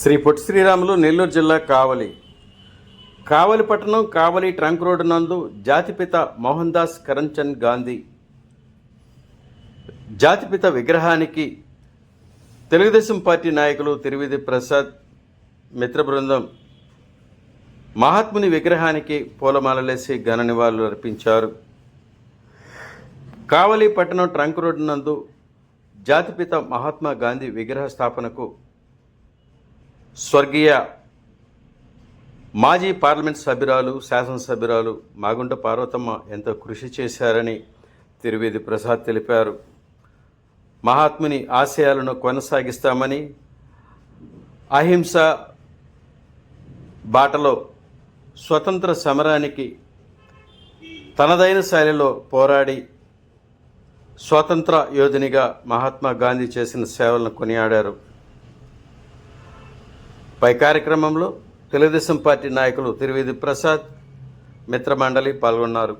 శ్రీ పొట్టి శ్రీరాములు నెల్లూరు జిల్లా కావలి. కావలి పట్టణం కావలి trunk road నందు జాతిపిత మోహన్ దాస్ కరంచంద్ గాంధీ జాతిపిత విగ్రహానికి తెలుగుదేశం పార్టీ నాయకులు తిరువిధి ప్రసాద్ మిత్ర బృందం మహాత్ముని విగ్రహానికి పూలమాలలేసి ఘన నివాళులు అర్పించారు. కావలి పట్టణం ట్రంక్ రోడ్డు నందు జాతిపిత మహాత్మా గాంధీ విగ్రహ స్థాపనకు స్వర్గీయ మాజీ పార్లమెంట్ సభ్యురాలు శాసనసభ్యురాలు మాగుంట పార్వతమ్మ ఎంతో కృషి చేశారని తిరువేది ప్రసాద్ తెలిపారు. మహాత్ముని ఆశయాలను కొనసాగిస్తామని అహింస బాటలో స్వతంత్ర సమరానికి తనదైన శైలిలో పోరాడి స్వాతంత్ర యోధునిగా మహాత్మా గాంధీ చేసిన సేవలను కొనియాడారు. పై కార్యక్రమంలో తెలుగుదేశం పార్టీ నాయకులు తిరువేది ప్రసాద్ మిత్రమండలి పాల్గొన్నారు.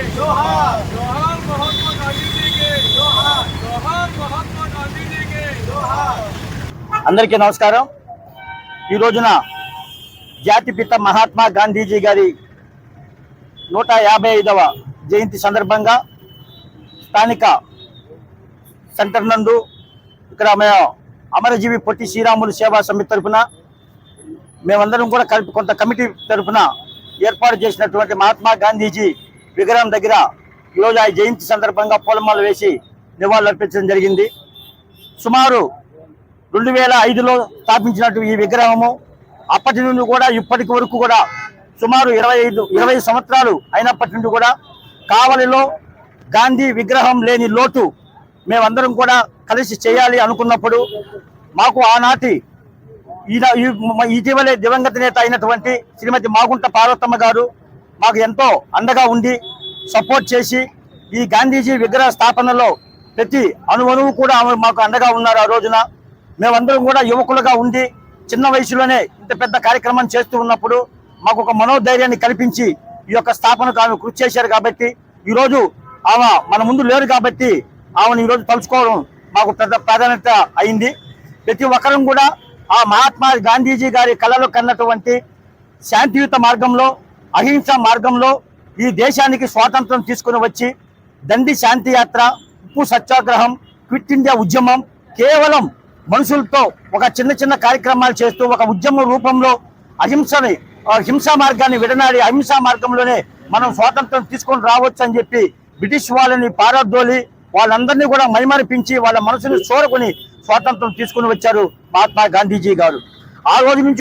जोहार जोहार महात्मा गांधी जी के जोहार जोहार महात्मा गांधी जी के जोहार అందరికీ నమస్కారం ఈ రోజున జాతిపిత మహాత్మా గాంధీజీ గారి నూట యాభై ఐదవ జయంతి సందర్భంగా స్థానిక సెంటర్ నందు ఇక్కడ మేము అమరజీవి పొట్టి శ్రీరాములు సేవా సమితి తరపున మేమందరం కూడా కలిపి కొంత కమిటీ తరపున ఏర్పాటు చేసినటువంటి మహాత్మా గాంధీజీ విగ్రహం దగ్గర ఈరోజు ఆ జయంతి సందర్భంగా పూలమాలు వేసి నివాళులర్పించడం జరిగింది. సుమారు రెండు వేల ఐదులో స్థాపించినట్టు ఈ విగ్రహము అప్పటి నుండి కూడా ఇప్పటికి వరకు కూడా సుమారు ఇరవై ఐదు ఇరవై సంవత్సరాలు అయినప్పటి నుండి కూడా కావలిలో గాంధీ విగ్రహం లేని లోటు మేమందరం కూడా కలిసి చేయాలి అనుకున్నప్పుడు మాకు ఆనాటి ఈ- ఇటీవలే దివంగత నేత అయినటువంటి శ్రీమతి మాగుంట పార్వతమ్మ గారు మాకు ఎంతో అండగా ఉండి సపోర్ట్ చేసి ఈ గాంధీజీ విగ్రహ స్థాపనలో ప్రతి అణువణువు కూడా ఆమె మాకు అండగా ఉన్నారు ఆ రోజున. మేమందరం కూడా యువకులుగా ఉండి చిన్న వయసులోనే ఇంత పెద్ద కార్యక్రమం చేస్తూ ఉన్నప్పుడు మాకు ఒక మనోధైర్యాన్ని కల్పించి ఈ యొక్క స్థాపనకు ఆమె కృషి చేశారు కాబట్టి ఈరోజు ఆమె మన ముందు లేరు కాబట్టి ఆమెను ఈరోజు తలుచుకోవడం మాకు పెద్ద ప్రాధాన్యత అయింది. ప్రతి ఒక్కరం కూడా ఆ మహాత్మా గాంధీజీ గారి కళలో కన్నటువంటి శాంతియుత మార్గంలో అహింస మార్గంలో ఈ దేశానికి స్వాతంత్రం తీసుకుని వచ్చి దండి శాంతి యాత్ర ఉప్పు సత్యాగ్రహం క్విట్ ఇండియా ఉద్యమం కేవలం మనుషులతో ఒక చిన్న చిన్న కార్యక్రమాలు చేస్తూ ఒక ఉద్యమ రూపంలో అహింసని హింసా మార్గాన్ని విడనాడి అహింసా మార్గంలోనే మనం స్వాతంత్రం తీసుకొని రావచ్చు అని చెప్పి బ్రిటిష్ వాళ్ళని పారద్దోలి వాళ్ళందరినీ కూడా మైమరిపించి వాళ్ళ మనసుని చూరకుని స్వాతంత్రం తీసుకుని వచ్చారు మహాత్మా గాంధీజీ గారు. ఆ రోజు నుంచి